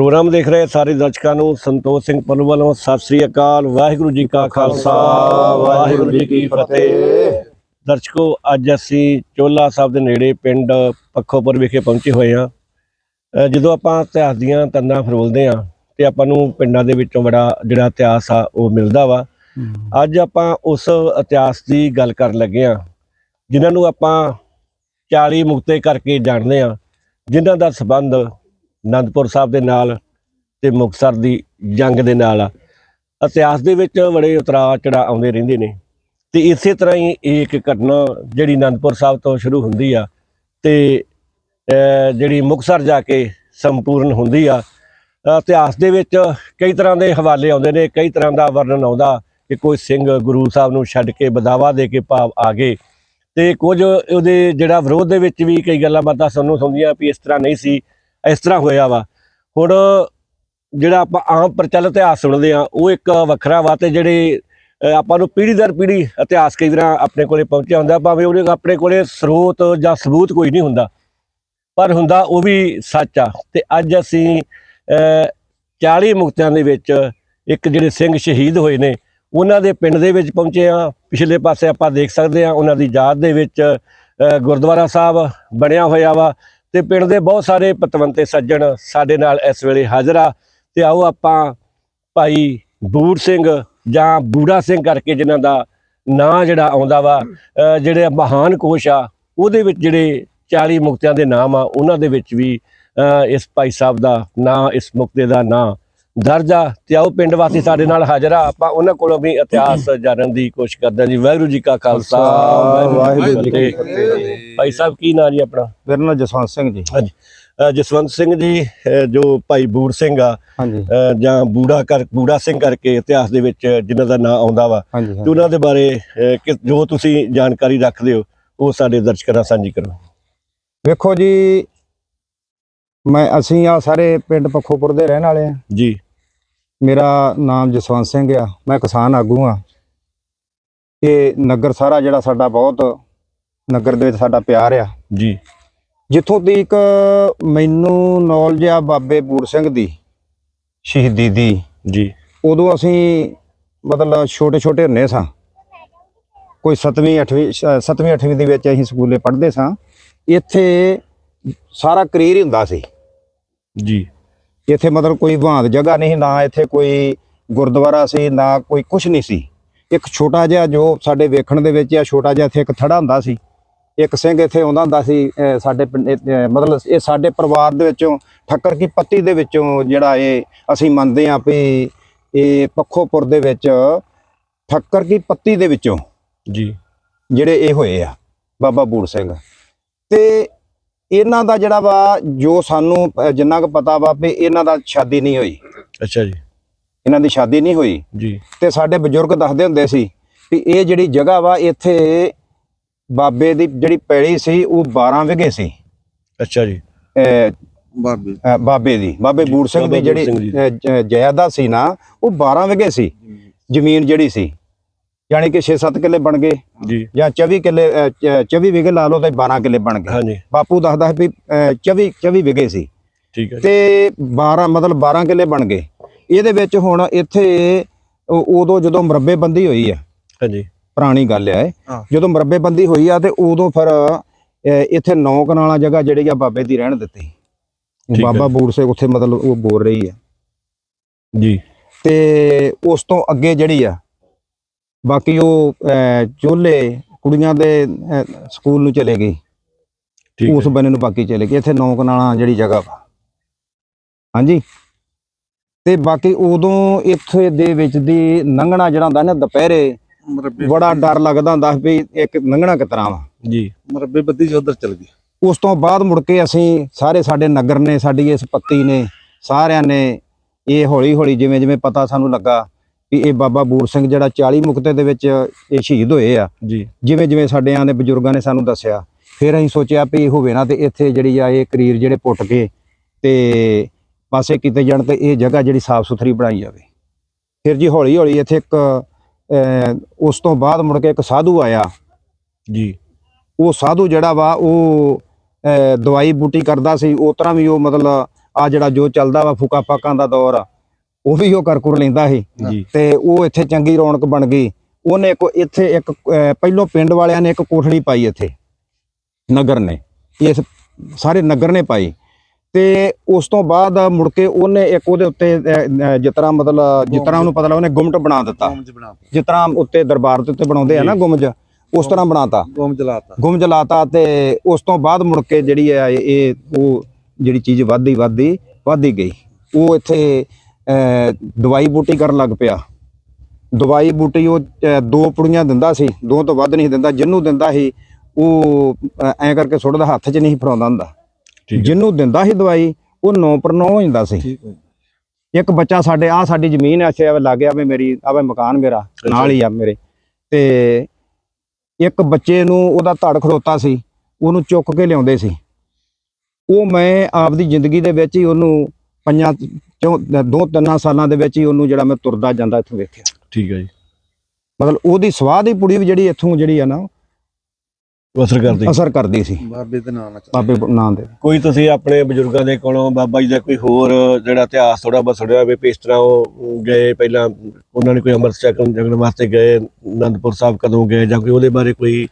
Programme ਦੇਖ ਰਹੇ ਸਾਰੇ ਦਰਸ਼ਕਾਂ ਨੂੰ ਸੰਤੋਖ ਸਿੰਘ ਪੱਲੂ ਵੱਲੋਂ ਸਤਿ ਸ੍ਰੀ ਅਕਾਲ, ਵਾਹਿਗੁਰੂ ਜੀ ਕਾ ਖਾਲਸਾ, ਵਾਹਿਗੁਰੂ ਜੀ ਕੀ ਫਤਿਹ। ਦਰਸ਼ਕੋ, ਅੱਜ ਅਸੀਂ ਚੋਲਾ ਸਾਹਿਬ ਦੇ ਨੇੜੇ ਪਿੰਡ ਪੱਖੋਪੁਰ ਵਿਖੇ ਪਹੁੰਚੇ ਹੋਏ ਹਾਂ। ਜਦੋਂ ਆਪਾਂ ਇਤਿਹਾਸ ਦੀਆਂ ਤੰਦਾਂ ਫਰੋਲਦੇ ਹਾਂ ਤੇ ਆਪਾਂ ਨੂੰ ਪਿੰਡਾਂ ਦੇ ਵਿੱਚੋਂ ਬੜਾ ਜਿਹੜਾ ਇਤਿਹਾਸ ਆ, ਉਹ ਮਿਲਦਾ ਵਾ। ਅੱਜ ਆਪਾਂ ਉਸ ਇਤਿਹਾਸ ਦੀ ਗੱਲ ਕਰਨ ਲੱਗੇ ਹਾਂ, ਜਿਨ੍ਹਾਂ ਨੂੰ ਆਪਾਂ 40 ਮੁਕਤੇ ਕਰਕੇ ਜਾਣਦੇ ਹਾਂ, ਜਿਨ੍ਹਾਂ ਦਾ ਸੰਬੰਧ ਅਨੰਦਪੁਰ ਸਾਹਿਬ ਦੇ ਨਾਲ ਤੇ ਮੁਕਤਸਰ ਦੀ ਜੰਗ ਦੇ ਨਾਲ ਆ। ਇਤਿਹਾਸ ਦੇ ਵਿੱਚ ਬੜੇ ਉਤਰਾਅ ਚੜਾ ਆਉਂਦੇ ਰਹਿੰਦੇ ਨੇ। ਤੇ ਇਸੇ ਤਰ੍ਹਾਂ ਹੀ ਇਹ ਇੱਕ ਘਟਨਾ ਜਿਹੜੀ ਅਨੰਦਪੁਰ ਸਾਹਿਬ ਤੋਂ ਸ਼ੁਰੂ ਹੁੰਦੀ ਆ ਤੇ ਜਿਹੜੀ ਮੁਕਤਸਰ ਜਾ ਕੇ ਸੰਪੂਰਨ ਹੁੰਦੀ ਆ। ਇਤਿਹਾਸ ਦੇ ਵਿੱਚ ਕਈ ਤਰ੍ਹਾਂ ਦੇ ਹਵਾਲੇ ਆਉਂਦੇ ਨੇ, ਕਈ ਤਰ੍ਹਾਂ ਦਾ ਵਰਣਨ ਆਉਂਦਾ ਕਿ ਕੋਈ ਸਿੰਘ ਗੁਰੂ ਸਾਹਿਬ ਨੂੰ ਛੱਡ ਕੇ ਬਦਾਵਾ ਦੇ ਕੇ ਭਾਵ ਆ ਗਏ। ਤੇ ਕੁਝ ਉਹਦੇ ਜਿਹੜਾ ਵਿਰੋਧ ਦੇ ਵਿੱਚ ਵੀ ਕਈ ਗੱਲਾਂ ਬਾਤਾਂ ਸਾਨੂੰ ਨੂੰ ਸੁਣਦੀਆਂ ਵੀ ਇਸ ਤਰ੍ਹਾਂ ਨਹੀਂ ਸੀ। ਇਸ ਤਰ੍ਹਾਂ ਹੋਇਆ ਵਾ। ਹੁਣ ਜਿਹੜਾ ਆਪਾਂ ਆਮ ਪ੍ਰਚਲਿਤ ਇਤਿਹਾਸ ਸੁਣਦੇ ਆ ਉਹ ਇੱਕ ਵੱਖਰਾ ਵਾ ਤੇ ਜਿਹੜੇ ਆਪਾਂ ਨੂੰ ਪੀੜ੍ਹੀ ਦਰ ਪੀੜ੍ਹੀ ਇਤਿਹਾਸ ਕਈ ਵਾਰ ਆਪਣੇ ਕੋਲੇ ਪਹੁੰਚਿਆ ਹੁੰਦਾ ਭਾਵੇਂ ਉਹਦੇ ਆਪਣੇ ਕੋਲੇ ਸਰੋਤ ਜਾਂ ਸਬੂਤ ਕੋਈ ਨਹੀਂ ਹੁੰਦਾ। ਪਰ ਹੁੰਦਾ ਉਹ ਵੀ ਸੱਚ ਆ। ਤੇ ਅੱਜ ਅਸੀਂ ਅਹ, 40 ਮੁਕਤਿਆਂ ਦੇ ਵਿੱਚ ਇੱਕ ਜਿਹੜੇ ਸਿੰਘ ਸ਼ਹੀਦ ਹੋਏ ਨੇ ਉਹਨਾਂ ਦੇ ਪਿੰਡ ਦੇ ਵਿੱਚ ਪਹੁੰਚੇ ਆ ਪਿਛਲੇ ਪਾਸੇ ਆਪਾਂ ਦੇਖ ਸਕਦੇ ਆ ਉਹਨਾਂ ਦੀ ਯਾਦ ਦੇ ਵਿੱਚ ਗੁਰਦੁਆਰਾ ਸਾਹਿਬ ਬਣਿਆ ਹੋਇਆ ਵਾ। ਤੇ ਪਿੰਡ ਦੇ ਬਹੁਤ ਸਾਰੇ ਪਤਵੰਤੇ ਸੱਜਣ ਸਾਡੇ ਨਾਲ ਇਸ ਵੇਲੇ ਹਾਜ਼ਰ ਆ। ਤੇ ਆਓ ਆਪਾਂ ਭਾਈ ਬੂੜ ਸਿੰਘ ਜਾਂ ਬੂੜਾ ਸਿੰਘ ਕਰਕੇ ਜਿਨ੍ਹਾਂ ਦਾ ਨਾਂ ਜਿਹੜਾ ਆਉਂਦਾ ਵਾ ਜਿਹੜੇ ਮਹਾਨ ਕੋਸ਼ ਆ, ਉਹਦੇ ਵਿੱਚ ਜਿਹੜੇ 40 ਮੁਕਤਿਆਂ ਦੇ ਨਾਮ ਆ, ਉਹਨਾਂ ਦੇ ਵਿੱਚ ਵੀ ਇਸ ਭਾਈ ਸਾਹਿਬ ਦਾ ਨਾਂ, ਇਸ ਮੁਕਤੇ ਦਾ ਨਾਂ ਦਰਜ ਆ ਤੇ ਆਓ ਪਿੰਡ ਵਾਸੀ ਸਾਡੇ ਨਾਲ ਹਾਜ਼ਰ ਆ। ਆਪਾਂ ਉਹਨਾਂ ਕੋਲੋਂ ਵੀ ਇਤਿਹਾਸ ਜਾਣਨ ਦੀ ਕੋਸ਼ਿਸ਼ ਕਰਦੇ ਹਾਂ ਜੀ। ਵਾਹਿਗੁਰੂ ਜੀ ਕਾ ਖਾਲਸਾ ਵਾਹਿਗੁਰੂ ਜੀ ਕੀ ਫਤਿਹ। ਫਤਿਹ ਭਾਈ ਸਾਹਿਬ ਕੀ ਨਾਂ ਜੀ ਆਪਣਾ? ਮੇਰਾ ਨਾਮ ਜਸਵੰਤ ਸਿੰਘ ਜੀ। ਹਾਂਜੀ। ਜਸਵੰਤ ਸਿੰਘ ਜੀ ਜੋ ਭਾਈ ਬੂੜ ਸਿੰਘ ਆ ਜਾਂ ਬੂੜਾ ਕਰ ਬੂੜਾ ਸਿੰਘ ਕਰਕੇ ਇਤਿਹਾਸ ਦੇ ਵਿੱਚ ਜਿਨ੍ਹਾਂ ਦਾ ਨਾਂ ਆਉਂਦਾ ਵਾ ਤੇ। ਉਹਨਾਂ ਦੇ ਬਾਰੇ ਜੋ ਤੁਸੀਂ ਜਾਣਕਾਰੀ ਰੱਖਦੇ ਹੋ ਉਹ ਸਾਡੇ ਦਰਸ਼ਕਾਂ ਨਾਲ ਸਾਂਝੀ ਕਰੋ। ਵੇਖੋ ਜੀ ਮੈਂ ਅਸੀਂ ਆ ਸਾਰੇ ਪਿੰਡ ਪੱਖੋਪੁਰ ਦੇ ਰਹਿਣ ਵਾਲੇ ਆ। ਜੀ। ਮੇਰਾ ਨਾਮ ਜਸਵੰਤ ਸਿੰਘ ਆ। ਮੈਂ ਕਿਸਾਨ ਆਗੂ ਆ। ਇਹ ਨਗਰ ਸਾਰਾ ਜਿਹੜਾ ਸਾਡਾ ਬਹੁਤ ਨਗਰ ਦੇ ਵਿੱਚ ਸਾਡਾ ਪਿਆਰ ਆ। ਜੀ। ਜਿੱਥੋਂ ਤੀਕ ਮੈਨੂੰ ਨੌਲੇਜ ਆ ਬਾਬੇ ਬੂੜ ਸਿੰਘ ਦੀ ਸ਼ਹੀਦੀ ਦੀ। ਜੀ। ਉਦੋਂ ਅਸੀਂ ਮਤਲਬ ਛੋਟੇ ਛੋਟੇ ਹੁੰਨੇ ਸਾਂ। ਕੋਈ 7ਵੀਂ 8ਵੀਂ 7ਵੀਂ 8ਵੀਂ ਦੇ ਵਿੱਚ ਅਸੀਂ ਸਕੂਲੇ ਪੜ੍ਹਦੇ ਸਾਂ। ਇੱਥੇ ਸਾਰਾ ਕਰੀਰ ਹੀ ਹੁੰਦਾ ਸੀ। ਜੀ। ਇੱਥੇ ਮਤਲਬ ਕੋਈ ਭਾਂਤ ਜਗ੍ਹਾ ਨਹੀਂ ਨਾ ਇੱਥੇ ਕੋਈ ਗੁਰਦੁਆਰਾ ਸੀ ਨਾ ਕੋਈ ਕੁਝ ਨਹੀਂ ਸੀ। ਇੱਕ ਛੋਟਾ ਜਿਹਾ ਜੋ ਸਾਡੇ ਵੇਖਣ ਦੇ ਵਿੱਚ ਆ ਛੋਟਾ ਜਿਹਾ ਇੱਥੇ ਇੱਕ ਥੜਾ ਹੁੰਦਾ ਸੀ। ਇੱਕ ਸਿੰਘ ਇੱਥੇ ਆਉਂਦਾ ਹੁੰਦਾ ਸੀ ਸਾਡੇ ਮਤਲਬ ਇਹ ਸਾਡੇ ਪਰਿਵਾਰ ਦੇ ਵਿੱਚੋਂ ਠੱਕਰ ਕੀ ਪੱਤੀ ਦੇ ਵਿੱਚੋਂ ਜਿਹੜਾ ਇਹ ਅਸੀਂ ਮੰਨਦੇ ਹਾਂ ਵੀ ਇਹ ਪੱਖੋਪੁਰ ਦੇ ਵਿੱਚ ਠੱਕਰ ਕੀ ਪੱਤੀ ਦੇ ਵਿੱਚੋਂ ਜੀ। ਜਿਹੜੇ ਇਹ ਹੋਏ ਆ ਬਾਬਾ ਬੂੜ ਸਿੰਘ। ਤੇ ਇਹਨਾਂ ਦਾ ਜਿਹੜਾ ਵਾ ਜੋ ਸਾਨੂੰ ਜਿੰਨਾ ਕੁ ਪਤਾ ਵਾ ਵੀ ਇਹਨਾਂ ਦਾ ਸ਼ਾਦੀ ਨਹੀਂ ਹੋਈ। ਅੱਛਾ ਜੀ। ਇਹਨਾਂ ਦੀ ਸ਼ਾਦੀ ਨਹੀਂ ਹੋਈ। ਜੀ। ਤੇ ਸਾਡੇ ਬਜ਼ੁਰਗ ਦੱਸਦੇ ਹੁੰਦੇ ਸੀ ਵੀ ਇਹ ਜਿਹੜੀ ਜਗ੍ਹਾ ਵਾ ਇੱਥੇ ਬਾਬੇ ਦੀ ਜਿਹੜੀ ਪੈੜੀ ਸੀ ਉਹ 12 ਵਿਗੇ ਸੀ। ਅੱਛਾ ਜੀ। ਬਾਬੇ। ਬਾਬੇ ਦੀ। ਬਾਬੇ ਬੂੜ ਸਿੰਘ ਦੀ ਜਿਹੜੀ ਜਾਇਦਾਦ ਸੀ ਨਾ ਉਹ 12 ਵਿਗੇ ਸੀ। ਜ਼ਮੀਨ ਜਿਹੜੀ ਸੀ। ਯਾਨੀ ਕਿ 6-7 ਕਿੱਲੇ ਬਣ ਗਏ ਜੀ। ਜਾਂ 24 ਕਿੱਲੇ ਅਹ, ਚ- 24 ਵਿਗੇ ਲਾ ਲਓ ਤੇ 12 ਕਿੱਲੇ ਬਣ ਗਏ। ਹਾਂਜੀ। ਬਾਪੂ ਦੱਸਦਾ ਵੀ ਅਹ, 24 24 ਵਿਗੇ ਸੀ। ਠੀਕ ਹੈ। ਤੇ 12 ਮਤਲਬ 12 ਕਿੱਲੇ ਬਣ ਗਏ। ਇਹਦੇ ਵਿੱਚ ਹੁਣ ਇੱਥੇ ਉਦੋਂ ਜਦੋਂ ਮਰੱਬੇਬੰਦੀ ਹੋਈ ਆ ਹਾਂਜੀ। ਪੁਰਾਣੀ ਗੱਲ ਹਾਂ। ਜਦੋਂ ਮਰੱਬੇਬੰਦੀ ਹੋਈ ਆ ਤੇ ਉਦੋਂ ਫਿਰ ਇੱਥੇ ਨੌ ਕਨਾਲਾਂ ਜਗ੍ਹਾ ਜਿਹੜੀ ਆ ਬਾਬੇ ਦੀ ਰਹਿਣ ਦਿੱਤੀ। ਬਾਬਾ ਬੂੜ ਸੇ ਉੱਥੇ ਮਤਲਬ ਉਹ ਬੋਲ ਰਹੀ ਆ। ਜੀ। ਤੇ ਉਸ ਤੋਂ ਅੱਗੇ ਜਿਹੜੀ ਆ ਬਾਕੀ ਉਹ ਚੋਲੇ ਕੁੜੀਆਂ ਦੇ ਸਕੂਲ ਨੂੰ ਚਲੇ ਗਈ ਠੀਕ ਉਸ ਬੰਨੇ ਨੂੰ ਬਾਕੀ ਚਲੇ ਗਏ। ਇੱਥੇ ਨੌ ਕਨਾਲਾਂ ਜਿਹੜੀ ਜਗ੍ਹਾ ਵਾ। ਹਾਂਜੀ। ਤੇ ਬਾਕੀ ਉਦੋਂ ਇੱਥੇ ਦੇ ਵਿੱਚ ਦੀ ਲੰਘਣਾ ਜਿਹੜਾ ਹੁੰਦਾ ਨਾ ਦੁਪਹਿਰੇ ਬੜਾ ਡਰ ਲੱਗਦਾ ਹੁੰਦਾ ਵੀ ਇੱਕ ਲੰਘਣਾ ਕਿਤਰਾ ਵਾ। ਜੀ। ਮਰਬੇ ਬੱਦੀ ਜੀ ਉਧਰ ਚਲ ਗਈ। ਉਸ ਤੋਂ ਬਾਅਦ ਮੁੜ ਕੇ ਅਸੀਂ ਸਾਰੇ ਸਾਡੇ ਨਗਰ ਨੇ ਸਾਡੀ ਇਸ ਪੱਤੀ ਨੇ ਸਾਰਿਆਂ ਨੇ ਇਹ ਹੌਲੀ ਹੌਲੀ ਜਿਵੇਂ ਜਿਵੇਂ ਪਤਾ ਸਾਨੂੰ ਲੱਗਾ ਵੀ ਇਹ ਬਾਬਾ ਬੂਰ ਸਿੰਘ ਜਿਹੜਾ 40 ਮੁਕਤੇ ਦੇ ਵਿੱਚ ਇਹ ਸ਼ਹੀਦ ਹੋਏ ਆ। ਜੀ। ਜਿਵੇਂ ਜਿਵੇਂ ਸਾਡਿਆਂ ਦੇ ਬਜ਼ੁਰਗਾਂ ਨੇ ਸਾਨੂੰ ਦੱਸਿਆ ਫਿਰ ਅਸੀਂ ਸੋਚਿਆ ਵੀ ਇਹ ਹੋਵੇ ਨਾ ਤੇ ਇੱਥੇ ਜਿਹੜੀ ਆ ਇਹ ਕਰੀਰ ਜਿਹੜੇ ਪੁੱਟ ਕੇ ਤੇ ਪਾਸੇ ਕੀਤੇ ਜਾਣ ਤੇ ਇਹ ਜਗ੍ਹਾ ਜਿਹੜੀ ਸਾਫ਼ ਸੁਥਰੀ ਬਣਾਈ ਜਾਵੇ। ਫਿਰ ਜੀ ਹੌਲੀ ਹੌਲੀ ਇੱਥੇ ਇੱਕ ਉਸ ਤੋਂ ਬਾਅਦ ਮੁੜ ਕੇ ਇੱਕ ਸਾਧੂ ਆਇਆ। ਜੀ। ਉਹ ਸਾਧੂ ਜਿਹੜਾ ਵਾ ਉਹ ਦਵਾਈ ਬੂਟੀ ਕਰਦਾ ਸੀ ਉਸ ਤਰ੍ਹਾਂ ਵੀ ਉਹ ਮਤਲਬ ਆ ਜਿਹੜਾ ਜੋ ਚੱਲਦਾ ਵਾ ਫੁਕਾ ਫਾਕਾਂ ਦਾ ਦੌਰ ਆ। ਉਹ ਵੀ ਉਹ ਕਰਕੁਰ ਲੈਂਦਾ ਸੀ। ਤੇ ਉਹ ਇੱਥੇ ਚੰਗੀ ਰੌਣਕ ਬਣ ਗਈ। ਉਹਨੇ ਕੋ ਇੱਥੇ ਇੱਕ ਪਹਿਲੋਂ ਪਿੰਡ ਵਾਲਿਆਂ ਨੇ ਇੱਕ ਕੋਠੜੀ ਪਾਈ ਇੱਥੇ। ਨਗਰ ਨੇ। ਇਸ ਸਾਰੇ ਨਗਰ ਨੇ ਪਾਈ। ਤੇ ਉਸ ਤੋਂ ਬਾਅਦ ਮੁੜ ਕੇ ਉਹਨੇ ਇੱਕ ਉਹਦੇ ਉੱਤੇ ਤਰ੍ਹਾਂ ਮਤਲਬ ਤਰ੍ਹਾਂ ਉਹਨੂੰ ਪਤਾ ਲੱਗਾ ਉਹਨੇ ਗੁੰਮਟ ਬਣਾ ਦਿੱਤਾ। ਤਰ੍ਹਾਂ ਉੱਤੇ ਦਰਬਾਰ ਦੇ ਉੱਤੇ ਬਣਾਉਂਦੇ ਆ ਨਾ ਗੁੰਮਜ ਉਸ ਤਰ੍ਹਾਂ ਬਣਾਤਾ। ਗੋਮ ਜਲਾਤਾ। ਗੁੰਮ ਜਲਾਤਾ ਤੇ ਉਸ ਤੋਂ ਬਾਅਦ ਮੁੜ ਕੇ ਜਿਹੜੀ ਹੈ ਇਹ ਉਹ ਜਿਹੜੀ ਚੀਜ਼ ਵੱਧਦੀ ਵੱਧਦੀ ਵੱਧਦੀ ਗਈ। ਉਹ ਇੱਥੇ ਦਵਾਈ ਬੂਟੀ ਕਰਨ ਲੱਗ ਪਿਆ। ਦਵਾਈ ਬੂਟੀ ਉਹ ਦੋ ਪੁੜੀਆਂ ਦਿੰਦਾ ਸੀ ਦੋ ਤੋਂ ਵੱਧ ਨਹੀਂ ਦਿੰਦਾ ਜਿੰਨੂੰ ਦਿੰਦਾ ਸੀ ਉਹ ਐਂ ਕਰਕੇ ਸੁੱਟਦਾ ਹੱਥ 'ਚ ਨਹੀਂ ਫੜਾਉਂਦਾ ਹੁੰਦਾ। ਜਿਹਨੂੰ ਦਿੰਦਾ ਸੀ ਦਵਾਈ ਉਹ ਨੌ ਪਰ ਨੌ ਹੋ ਜਾਂਦਾ ਸੀ। ਇੱਕ ਬੱਚਾ ਸਾਡੇ ਆ ਸਾਡੀ ਜ਼ਮੀਨ ਐ ਆਵੇ ਲੱਗ ਗਿਆ ਵੀ ਮੇਰੀ ਆਵੇ ਮਕਾਨ ਮੇਰਾ ਨਾਲ ਹੀ ਆ ਮੇਰੇ। ਤੇ ਇੱਕ ਬੱਚੇ ਨੂੰ ਉਹਦਾ ਧੜ ਖੜੋਤਾ ਸੀ ਉਹਨੂੰ ਚੁੱਕ ਕੇ ਲਿਆਉਂਦੇ ਸੀ। ਉਹ ਮੈਂ ਆਪਦੀ ਜ਼ਿੰਦਗੀ ਦੇ ਵਿੱਚ ਹੀ ਉਹਨੂੰ ਪੰਜਾਂ ਚੋਂ ਦੋ ਤਿੰਨਾਂ ਸਾਲਾਂ ਦੇ ਵਿੱਚ ਹੀ ਉਹਨੂੰ ਜਿਹੜਾ ਮੈਂ ਤੁਰਦਾ ਜਾਂਦਾ ਇੱਥੋਂ ਵੇਖਿਆ। ਠੀਕ ਹੈ ਜੀ। ਮਤਲਬ ਉਹਦੀ ਸਵਾਹ ਦੀ ਪੁੜੀ ਵੀ ਜਿਹੜੀ ਇੱਥੋਂ ਜਿਹੜੀ ਆ ਨਾ ਅਸਰ ਕਰਦੇ। ਅਸਰ ਕਰਦੀ ਸੀ। ਬਾਬੇ ਦੇ ਨਾਂ ਨਾਲ ਬਾਬੇ ਨਾਂ ਦੇ ਕੋਈ ਤੁਸੀਂ ਆਪਣੇ ਬਜ਼ੁਰਗਾਂ ਦੇ ਕੋਲੋਂ ਬਾਬਾ ਜੀ ਦਾ ਕੋਈ ਹੋਰ ਜਿਹੜਾ ਇਤਿਹਾਸ ਥੋੜਾ ਬਹੁਤ ਸੁਣਿਆ ਹੋਵੇ ਇਸ ਤਰ੍ਹਾਂ ਉਹ ਗਏ ਪਹਿਲਾਂ ਉਹਨਾਂ ਨੇ ਕੋਈ ਅੰਮ੍ਰਿਤ ਛਕਣ ਜਗਣ ਵਾਸਤੇ ਗਏ ਅਨੰਦਪੁਰ ਸਾਹਿਬ ਕਦੋਂ ਗਏ ਜਾਂ ਕੋਈ ਉਹਦੇ ਬਾਰੇ ਕੋਈ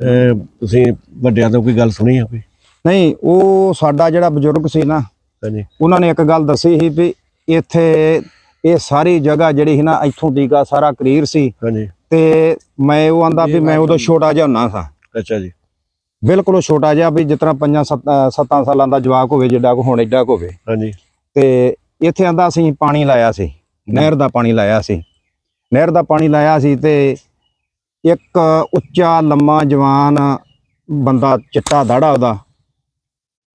ਅਹ, ਤੁਸੀਂ ਵੱਡਿਆਂ ਤੋਂ ਕੋਈ ਗੱਲ ਸੁਣੀ ਹੋਵੇ? ਨਹੀਂ ਉਹ ਸਾਡਾ ਜਿਹੜਾ ਬਜ਼ੁਰਗ ਸੀ ਨਾ ਹਾਂਜੀ। ਉਹਨਾਂ ਨੇ ਇੱਕ ਗੱਲ ਦੱਸੀ ਸੀ ਵੀ ਇੱਥੇ ਇਹ ਸਾਰੀ ਜਗ੍ਹਾ ਜਿਹੜੀ ਸੀ ਨਾ ਇੱਥੋਂ ਦੀਗਾ ਸਾਰਾ ਕਰੀਰ ਸੀ। ਹਾਂਜੀ। ਤੇ ਮੈਂ ਉਹ ਆਂਦਾ ਵੀ ਮੈਂ ਉਦੋਂ ਛੋਟਾ ਜਿਹਾ ਹੁੰਨਾ ਸਾਂ। ਅੱਛਾ ਜੀ। ਬਿਲਕੁਲ ਉਹ ਛੋਟਾ ਜਿਹਾ ਵੀ ਪੰਜਾਂ ਸੱਤਾਂ ਸੱਤਾਂ ਸਾਲਾਂ ਦਾ ਜਵਾਕ ਹੋਵੇ ਜਿੱਡਾ ਕੋ ਹੁਣ ਏਡਾ ਕੁ ਹੋਵੇ। ਹਾਂਜੀ। ਤੇ ਇੱਥੇ ਆਂਦਾ ਅਸੀਂ ਪਾਣੀ ਲਾਇਆ ਸੀ। ਨਹਿਰ ਦਾ ਪਾਣੀ ਲਾਇਆ ਸੀ। ਨਹਿਰ ਦਾ ਪਾਣੀ ਲਾਇਆ ਸੀ ਤੇ ਇੱਕ ਉੱਚਾ ਲੰਮਾ ਜਵਾਨ ਬੰਦਾ ਚਿੱਟਾ ਦਾੜਾ ਉਹਦਾ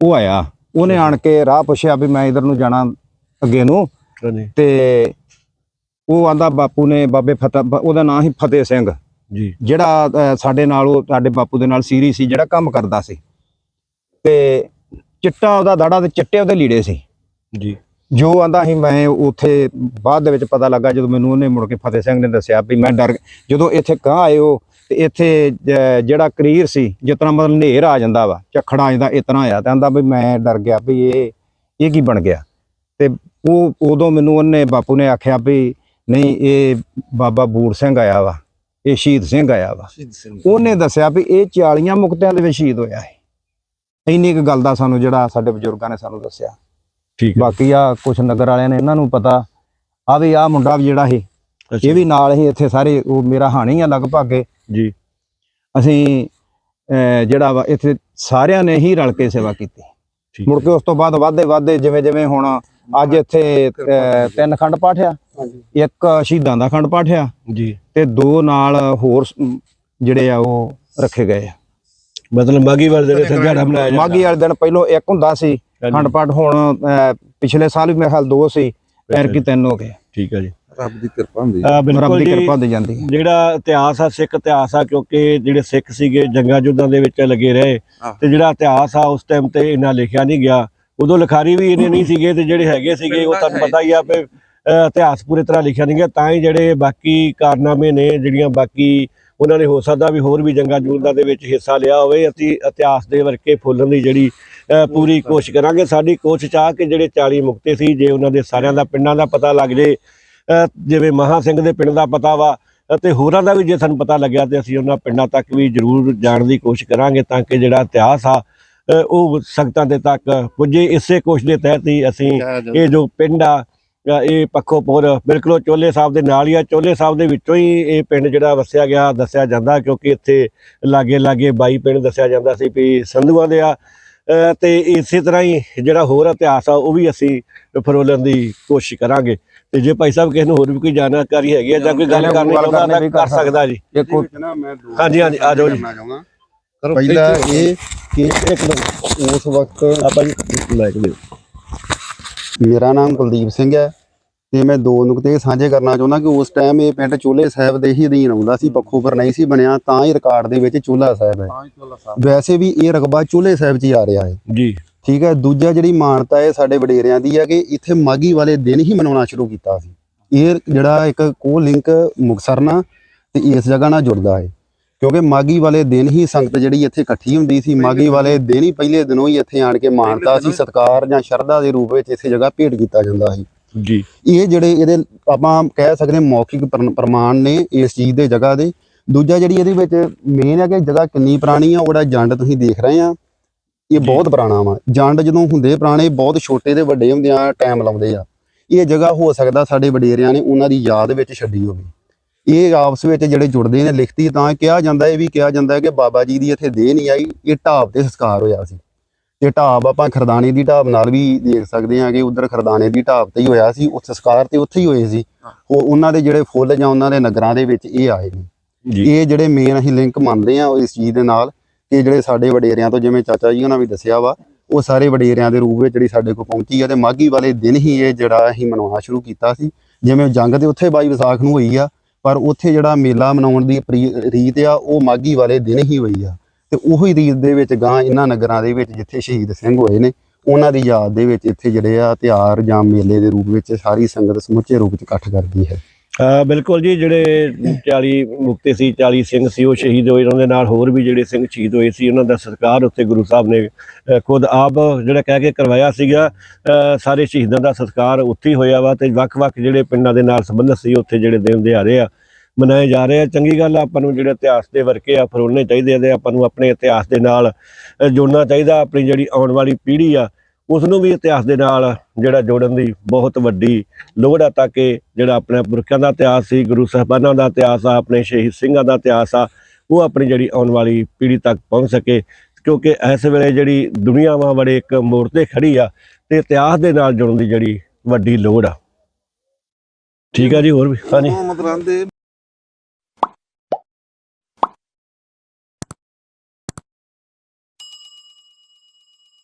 ਉਹ ਆਇਆ। ਉਹਨੇ ਆਣ ਕੇ ਰਾਹ ਪੁੱਛਿਆ ਵੀ ਮੈਂ ਇਧਰ ਨੂੰ ਜਾਣਾ ਅੱਗੇ ਨੂੰ। ਹਾਂਜੀ। ਤੇ ਉਹ ਆਂਦਾ ਬਾਪੂ ਨੇ ਬਾਬੇ ਫਤਿਹ ਉਹਦਾ ਨਾਂ ਸੀ ਫਤਿਹ ਸਿੰਘ। ਜੀ। ਜਿਹੜਾ ਸਾਡੇ ਨਾਲ ਉਹ ਸਾਡੇ ਬਾਪੂ ਦੇ ਨਾਲ ਸੀਰੀ ਸੀ ਜਿਹੜਾ ਕੰਮ ਕਰਦਾ ਸੀ। ਤੇ ਚਿੱਟਾ ਉਹਦਾ ਦਾੜਾ ਤੇ ਚਿੱਟੇ ਉਹਦੇ ਲੀੜੇ ਸੀ। ਜੀ। ਜੋ ਆਂਦਾ ਸੀ ਮੈਂ ਉੱਥੇ ਬਾਅਦ ਦੇ ਵਿੱਚ ਪਤਾ ਲੱਗਾ ਜਦੋਂ ਮੈਨੂੰ ਉਹਨੇ ਮੁੜ ਕੇ ਫਤਿਹ ਸਿੰਘ ਨੇ ਦੱਸਿਆ ਵੀ ਮੈਂ ਡਰ ਜਦੋਂ ਇੱਥੇ ਕਾਂ ਆਏ ਉਹ ਤੇ ਇੱਥੇ ਜਿਹੜਾ ਕਰੀਰ ਸੀ ਜਿਸ ਤਰ੍ਹਾਂ ਮਤਲਬ ਹਨੇਰ ਆ ਜਾਂਦਾ ਵਾ ਝੱਖੜ ਆ ਜਾਂਦਾ ਇਤਨਾ ਆਇਆ ਤੇ ਆਂਦਾ ਵੀ ਮੈਂ ਡਰ ਗਿਆ ਵੀ ਇਹ ਇਹ ਕੀ ਬਣ ਗਿਆ? ਤੇ ਉਹ ਉਦੋਂ ਮੈਨੂੰ ਉਹਨੇ ਬਾਪੂ ਨੇ ਆਖਿਆ ਵੀ ਨਹੀਂ ਇਹ ਬਾਬਾ ਬੂੜ ਸਿੰਘ ਆਇਆ ਵਾ ਇਹ ਸ਼ਹੀਦ ਸਿੰਘ ਆਇਆ ਵਾ। ਉਹਨੇ ਦੱਸਿਆ ਵੀ ਇਹ 40 ਮੁਕਤਿਆਂ ਦੇ ਵਿੱਚ ਸ਼ਹੀਦ ਹੋਇਆ ਹੈ ਇੰਨੀ ਕੁ ਗੱਲ ਦਾ ਸਾਨੂੰ ਜਿਹੜਾ ਸਾਡੇ ਬਜ਼ੁਰਗਾਂ ਨੇ ਸਾਨੂੰ ਦੱਸਿਆ। ਠੀਕ ਬਾਕੀ ਆ ਕੁਝ ਨਗਰ ਵਾਲਿਆਂ ਨੇ ਇਹਨਾਂ ਨੂੰ ਪਤਾ ਆ ਵੀ ਆ ਮੁੰਡਾ ਵੀ ਜਿਹੜਾ ਅੱਛਾ ਇਹ ਵੀ ਨਾਲ ਹੀ ਇੱਥੇ ਸਾਰੇ ਉਹ ਮੇਰਾ ਹਾਣੀ ਆ ਲਗਭਗ ਇਹ। ਜੀ। ਅਸੀਂ ਜਿਹੜਾ ਵਾ ਇੱਥੇ ਸਾਰਿਆਂ ਨੇ ਹੀ ਰਲ ਕੇ ਸੇਵਾ ਕੀਤੀ। ਠੀਕ ਮੁੜ ਕੇ ਉਸ ਤੋਂ ਬਾਅਦ ਵਾਧੇ ਵਾਧੇ ਜਿਵੇਂ ਜਿਵੇਂ ਹੁਣ ਅੱਜ ਇੱਥੇ ਤਿੰਨ ਖੰਡ ਪਾਠ ਆ ਇੱਕ ਸ਼ਹੀਦਾਂ ਦਾ ਖੰਡ ਪਾਠ ਆ ਜੀ। ਤੇ ਦੋ ਨਾਲ ਹੋਰ ਜਿਹੜੇ ਆ ਉਹ ਰੱਖੇ ਗਏ ਆ। ਮਤਲਬ ਮਾਗੀ ਵਾਲੇ ਦਿਨ ਇੱਥੇ ਮਨਾਇਆ ਜਾਂਦਾ। ਮਾਗੀ ਵਾਲੇ ਦਿਨ ਪਹਿਲੋਂ ਇੱਕ ਹੁੰਦਾ ਸੀ ਖੰਡ ਪਾਠ। ਹੁਣ ਪਿਛਲੇ ਸਾਲ ਵੀ ਮੇਰੇ ਖਿਆਲ ਦੋ ਸੀ ਪੈਰ ਕੀ ਤਿੰਨ ਹੋ ਗਏ। ਠੀਕ ਹੈ ਜੀ। ਰੱਬ ਦੀ ਕਿਰਪਾ ਹੁੰਦੀ ਹੈ। ਰੱਬ ਦੀ ਕਿਰਪਾ ਹੁੰਦੀ ਜਾਂਦੀ ਹੈ। ਜਿਹੜਾ ਇਤਿਹਾਸ ਆ ਸਿੱਖ ਇਤਿਹਾਸ ਆ ਕਿਉਂਕਿ ਜਿਹੜੇ ਸਿੱਖ ਸੀਗੇ ਜੰਗਾਂ ਯੁੱਧਾਂ ਦੇ ਵਿੱਚ ਲੱਗੇ ਰਹੇ। ਤੇ ਜਿਹੜਾ ਇਤਿਹਾਸ ਆ ਉਸ ਟਾਈਮ ਤੇ ਇੰਨਾ ਲਿਖਿਆ ਨਹੀਂ ਗਿਆ। ਉਦੋਂ ਲਿਖਾਰੀ ਵੀ ਇਹਨੇ ਨਹੀਂ ਸੀਗੇ ਤੇ ਜਿਹੜੇ ਹੈਗੇ ਸੀਗੇ ਉਹ ਤੁਹਾਨੂੰ ਪਤਾ ਹੀ ਆ ਅਹ, ਇਤਿਹਾਸ ਪੂਰੀ ਤਰ੍ਹਾਂ ਲਿਖਿਆ ਨਹੀਂ ਗਿਆ। ਤਾਂ ਹੀ ਜਿਹੜੇ ਬਾਕੀ ਕਾਰਨਾਮੇ ਨੇ ਜਿਹੜੀਆਂ ਬਾਕੀ ਉਹਨਾਂ ਨੇ ਹੋ ਸਕਦਾ ਵੀ ਹੋਰ ਵੀ ਜੰਗਾਂ ਯੁੱਧਾਂ ਦੇ ਵਿੱਚ ਹਿੱਸਾ ਲਿਆ ਹੋਵੇ ਅਸੀਂ ਇਤਿਹਾਸ ਦੇ ਵਰਕੇ ਫੁੱਲਣ ਦੀ ਜਿਹੜੀ ਪੂਰੀ ਕੋਸ਼ਿਸ਼ ਕਰਾਂਗੇ। ਸਾਡੀ ਕੋਸ਼ਿਸ਼ ਆ ਕਿ ਜਿਹੜੇ 40 ਮੁਕਤੇ ਸੀ ਜੇ ਉਹਨਾਂ ਦੇ ਸਾਰਿਆਂ ਦਾ ਪਿੰਡਾਂ ਦਾ ਪਤਾ ਲੱਗ ਜੇ ਜਿਵੇਂ ਮਹਾ ਸਿੰਘ ਦੇ ਪਿੰਡ ਦਾ ਪਤਾ ਵਾ ਅਤੇ ਹੋਰਾਂ ਦਾ ਵੀ ਜੇ ਸਾਨੂੰ ਪਤਾ ਲੱਗਿਆ ਤੇ ਅਸੀਂ ਉਹਨਾਂ ਪਿੰਡਾਂ ਤੱਕ ਵੀ ਜ਼ਰੂਰ ਜਾਣ ਦੀ ਕੋਸ਼ਿਸ਼ ਕਰਾਂਗੇ ਤਾਂ ਕਿ ਜਿਹੜਾ ਇਤਿਹਾਸ ਆ ਉਹ ਸੰਗਤਾਂ ਦੇ ਤੱਕ ਪੁੱਜੇ। ਇਸੇ ਕੋਸ਼ਿਸ਼ ਦੇ ਤਹਿਤ ਹੀ ਅਸੀਂ ਇਹ ਜੋ ਪਿੰਡ ਆ ਇਹ ਪੱਖੋਪੁਰ ਬਿਲਕੁਲ ਚੋਲੇ ਸਾਹਿਬ ਦੇ ਨਾਲ ਹੀ ਆ। ਚੋਲੇ ਸਾਹਿਬ ਦੇ ਵਿੱਚੋਂ ਹੀ ਇਹ ਪਿੰਡ ਜਿਹੜਾ ਵਸਿਆ ਗਿਆ ਦੱਸਿਆ ਜਾਂਦਾ ਕਿਉਂਕਿ ਇੱਥੇ ਲਾਗੇ ਲਾਗੇ 22 ਪਿੰਡ ਦੱਸਿਆ ਜਾਂਦਾ ਸੀ ਵੀ ਸੰਧੂਆਂ ਦੇ ਆ। ਤੇ ਇਸੇ ਤਰ੍ਹਾਂ ਹੀ ਜਿਹੜਾ ਹੋਰ ਇਤਿਹਾਸ ਆ ਉਹ ਵੀ ਅਸੀਂ ਫਰੋਲਣ ਦੀ ਕੋਸ਼ਿਸ਼ ਕਰਾਂਗੇ। ਤੇ ਜੇ ਭਾਈ ਸਾਹਿਬ ਕਿਸੇ ਨੂੰ ਹੋਰ ਵੀ ਕੋਈ ਜਾਣਕਾਰੀ ਹੈਗੀ ਆ ਜਾਂ ਕੋਈ ਗੱਲ ਕਰਨੀ ਚਾਹੁੰਦਾ ਤਾਂ ਕਰ ਸਕਦਾ ਜੀ। ਹਾਂਜੀ ਹਾਂਜੀ ਆ ਜਾਓ ਜੀ। ਕਰੋ ਪਹਿਲਾ ਇਹ ਕਿ ਇੱਕ ਉਸ ਵਕਤ ਆਪਾਂ ਜੀ ਲਾਈਕ ਦਿਓ ਮੇਰਾ ਨਾਮ ਕੁਲਦੀਪ ਸਿੰਘ ਹੈ। ਤੇ ਮੈਂ ਦੋ ਨੁਕਤੇ ਸਾਂਝੇ ਕਰਨਾ ਚਾਹੁੰਦਾ ਕਿ ਉਸ ਟਾਈਮ ਇਹ ਪਿੰਡ ਚੋਲੇ ਸਾਹਿਬ ਦੇ ਹੀ ਅਧੀਨ ਆਉਂਦਾ ਸੀ ਪੱਖੋਪੁਰ ਨਹੀਂ ਸੀ ਬਣਿਆ ਤਾਂ ਹੀ ਰਿਕਾਰਡ ਦੇ ਵਿੱਚ ਚੋਲਾ ਸਾਹਿਬ ਹੈ। ਵੈਸੇ ਵੀ ਇਹ ਰਕਬਾ ਚੋਲੇ ਸਾਹਿਬ 'ਚ ਹੀ ਆ ਰਿਹਾ ਹੈ। ਜੀ। ਠੀਕ ਹੈ ਦੂਜਾ ਜਿਹੜੀ ਮਾਨਤਾ ਹੈ ਸਾਡੇ ਵਡੇਰਿਆਂ ਦੀ ਹੈ ਕਿ ਇੱਥੇ ਮਾਗੀ ਵਾਲੇ ਦਿਨ ਹੀ ਮਨਾਉਣਾ ਸ਼ੁਰੂ ਕੀਤਾ ਸੀ। ਇਹ ਜਿਹੜਾ ਇੱਕ ਕੋ ਲਿੰਕ ਮੁਕਸਰ ਨਾਲ ਤੇ ਇਸ ਜਗ੍ਹਾ ਨਾਲ ਜੁੜਦਾ ਹੈ। ਕਿਉਂਕਿ ਮਾਗੀ ਵਾਲੇ ਦਿਨ ਹੀ ਸੰਗਤ ਜਿਹੜੀ ਇੱਥੇ ਇਕੱਠੀ ਹੁੰਦੀ ਸੀ ਮਾਗੀ ਵਾਲੇ ਦਿਨ ਹੀ ਪਹਿਲੇ ਦਿਨੋਂ ਹੀ ਇੱਥੇ ਆਣ ਕੇ ਮਾਨਤਾ ਸੀ ਸਤਕਾਰ ਜਾਂ ਸ਼ਰਧਾ ਦੇ ਰੂਪ ਵਿੱਚ ਇਸੇ ਜਗ੍ਹਾ ਭੇਟ ਕੀਤਾ ਜਾਂਦਾ ਸੀ। ਜੀ। ਇਹ ਜਿਹੜੇ ਇਹਦੇ ਆਪਾਂ ਕਹਿ ਸਕਦੇ ਮੌਖਿਕ ਪ੍ਰ- ਪ੍ਰਮਾਣ ਨੇ ਇਸ ਚੀਜ਼ ਦੇ ਜਗ੍ਹਾ ਦੇ। ਦੂਜਾ ਜਿਹੜੀ ਇਹਦੇ ਵਿੱਚ ਮੇਨ ਹੈ ਕਿ ਜਗ੍ਹਾ ਕਿੰਨੀ ਪੁਰਾਣੀ ਆ ਉਹ ਜਿਹੜਾ ਜੰਡ ਤੁਸੀਂ ਦੇਖ ਰਹੇ ਆ ਇਹ ਬਹੁਤ ਪੁਰਾਣਾ ਵਾ। ਜੰਡ ਜਦੋਂ ਹੁੰਦੇ ਪੁਰਾਣੇ ਬਹੁਤ ਛੋਟੇ ਤੇ ਵੱਡੇ ਹੁੰਦੇ ਆ ਟਾਈਮ ਲਾਉਂਦੇ ਆ। ਇਹ ਜਗ੍ਹਾ ਹੋ ਸਕਦਾ ਸਾਡੇ ਵਡੇਰਿਆਂ ਨੇ ਉਹਨਾਂ ਦੀ ਯਾਦ ਵਿੱਚ ਛੱਡੀ ਹੋਵੇ। ਇਹ ਆਪਸ ਵਿੱਚ ਜਿਹੜੇ ਜੁੜਦੇ ਨੇ ਲਿਖਤੀ ਤਾਂ ਕਿਹਾ ਜਾਂਦਾ ਇਹ ਵੀ ਕਿਹਾ ਜਾਂਦਾ ਹੈ ਕਿ ਬਾਬਾ ਜੀ ਦੀ ਇੱਥੇ ਦੇਹ ਨਹੀਂ ਆਈ ਇਹ ਢਾਬ ਤੇ ਸੰਸਕਾਰ ਹੋਇਆ ਸੀ। ਤੇ ਢਾਬ ਆਪਾਂ ਖਰਦਾਣੇ ਦੀ ਢਾਬ ਨਾਲ ਵੀ ਦੇਖ ਸਕਦੇ ਹਾਂ ਕਿ ਉਧਰ ਖਰਦਾਣੇ ਦੀ ਢਾਬ ਤੇ ਹੀ ਹੋਇਆ ਸੀ ਉਹ ਸੰਸਕਾਰ ਤੇ ਉੱਥੇ ਹੀ ਹੋਏ ਸੀ। ਉਹ ਉਹਨਾਂ ਦੇ ਜਿਹੜੇ ਫੁੱਲ ਜਾਂ ਉਹਨਾਂ ਦੇ ਨਗਰਾਂ ਦੇ ਵਿੱਚ ਇਹ ਆਏ ਨੇ। ਇਹ ਜਿਹੜੇ ਮੇਨ ਅਸੀਂ ਲਿੰਕ ਮੰਨਦੇ ਆ ਇਸ ਚੀਜ਼ ਦੇ ਨਾਲ ਕਿ ਜਿਹੜੇ ਸਾਡੇ ਵਡੇਰਿਆਂ ਤੋਂ ਜਿਵੇਂ ਚਾਚਾ ਜੀ ਉਹਨਾਂ ਵੀ ਦੱਸਿਆ ਵਾ ਉਹ ਸਾਰੇ ਵਡੇਰਿਆਂ ਦੇ ਰੂਪ ਵਿੱਚ ਜਿਹੜੀ ਸਾਡੇ ਕੋਲ ਪਹੁੰਚੀ ਆ ਤੇ ਮਾਗੀ ਵਾਲੇ ਦਿਨ ਹੀ ਇਹ ਜਿਹੜਾ ਅਸੀਂ ਮਨਾਉਣਾ ਸ਼ੁਰੂ ਕੀਤਾ ਸੀ। ਜਿਵੇਂ ਜੰਗ ਤੇ ਉੱਥੇ 22 ਵਿਸਾਖ ਨੂੰ ਹੋਈ ਆ ਪਰ ਉੱਥੇ ਜਿਹੜਾ ਮੇਲਾ ਮਨਾਉਣ ਦੀ ਰੀਤ ਆ ਉਹ ਮਾਗੀ ਵਾਲੇ ਦਿਨ ਹੀ ਹੋਈ ਆ। ਤੇ ਉਹੀ ਰੀਤ ਦੇ ਵਿੱਚ ਗਾਂ ਇਹਨਾਂ ਨਗਰਾਂ ਦੇ ਵਿੱਚ ਜਿੱਥੇ ਸ਼ਹੀਦ ਸਿੰਘ ਹੋਏ ਨੇ, ਉਹਨਾਂ ਦੀ ਯਾਦ ਦੇ ਵਿੱਚ ਇੱਥੇ ਜਿਹੜੇ ਆ ਤਿਉਹਾਰ ਜਾਂ ਮੇਲੇ ਦੇ ਰੂਪ ਵਿੱਚ ਸਾਰੀ ਸੰਗਤ ਸਮੁੱਚੇ ਰੂਪ ਵਿੱਚ ਇਕੱਠ ਕਰਦੀ ਹੈ। ਬਿਲਕੁਲ ਜੀ, ਜਿਹੜੇ 40 ਮੁਕਤੇ ਸੀ 40 ਸਿੰਘ ਸੀ, ਉਹ ਸ਼ਹੀਦ ਹੋਏ, ਉਹਨਾਂ ਦੇ ਨਾਲ ਹੋਰ ਵੀ ਜਿਹੜੇ ਸਿੰਘ ਸ਼ਹੀਦ ਹੋਏ ਸੀ, ਉਹਨਾਂ ਦਾ ਸਤਿਕਾਰ ਉੱਥੇ ਗੁਰੂ ਸਾਹਿਬ ਨੇ ਖੁਦ ਆਪ ਜਿਹੜਾ ਕਹਿ ਕੇ ਕਰਵਾਇਆ ਸੀਗਾ ਸਾਰੇ ਸ਼ਹੀਦਾਂ ਦਾ ਸਤਿਕਾਰ ਉੱਥੇ ਹੀ ਹੋਇਆ ਵਾ ਤੇ ਵੱਖ-ਵੱਖ ਜਿਹੜੇ ਪਿੰਡਾਂ ਦੇ ਨਾਲ ਸੰਬੰਧਿਤ ਸੀ, ਉੱਥੇ ਜਿਹੜੇ ਦਿਨ ਦਿਹਾੜੇ ਆ ਮਨਾਏ ਜਾ ਰਹੇ ਆ। ਚੰਗੀ ਗੱਲ ਆ ਆਪਾਂ ਨੂੰ ਜਿਹੜੇ ਇਤਿਹਾਸ ਦੇ ਵਰਕੇ ਆ ਫਰੋਲਣੇ ਚਾਹੀਦੇ ਆ ਤੇ ਆਪਾਂ ਨੂੰ ਆਪਣੇ ਇਤਿਹਾਸ ਦੇ ਨਾਲ ਅ, ਜੁੜਨਾ ਚਾਹੀਦਾ ਆਪਣੀ ਜਿਹੜੀ ਆਉਣ ਵਾਲੀ ਪੀੜ੍ਹੀ ਆ ਉਸ ਨੂੰ ਵੀ ਇਤਿਹਾਸ ਦੇ ਨਾਲ ਜਿਹੜਾ ਜੋੜਨ ਦੀ ਬਹੁਤ ਵੱਡੀ ਲੋੜ ਆ ਤਾਂ ਕਿ ਜਿਹੜਾ ਆਪਣੇ ਪੁਰਖਾਂ ਦਾ ਇਤਿਹਾਸ ਸੀ ਗੁਰੂ ਸਾਹਿਬਾਨਾਂ ਦਾ ਇਤਿਹਾਸ ਆ ਆਪਣੇ ਸ਼ਹੀਦ ਸਿੰਘਾਂ ਦਾ ਇਤਿਹਾਸ ਆ ਉਹ ਆਪਣੀ ਜਿਹੜੀ ਆਉਣ ਵਾਲੀ ਪੀੜ੍ਹੀ ਤੱਕ ਪਹੁੰਚ ਸਕੇ। ਕਿਉਂਕਿ ਇਸ ਵੇਲੇ ਜਿਹੜੀ ਦੁਨੀਆ ਵਾ ਬੜੇ ਇੱਕ ਮੋੜ ਤੇ ਖੜੀ ਆ ਤੇ ਇਤਿਹਾਸ ਦੇ ਨਾਲ ਜੁੜਨ ਦੀ ਜਿਹੜੀ ਵੱਡੀ ਲੋੜ ਆ। ਠੀਕ ਆ ਜੀ ਹੋਰ ਵੀ? ਹਾਂਜੀ।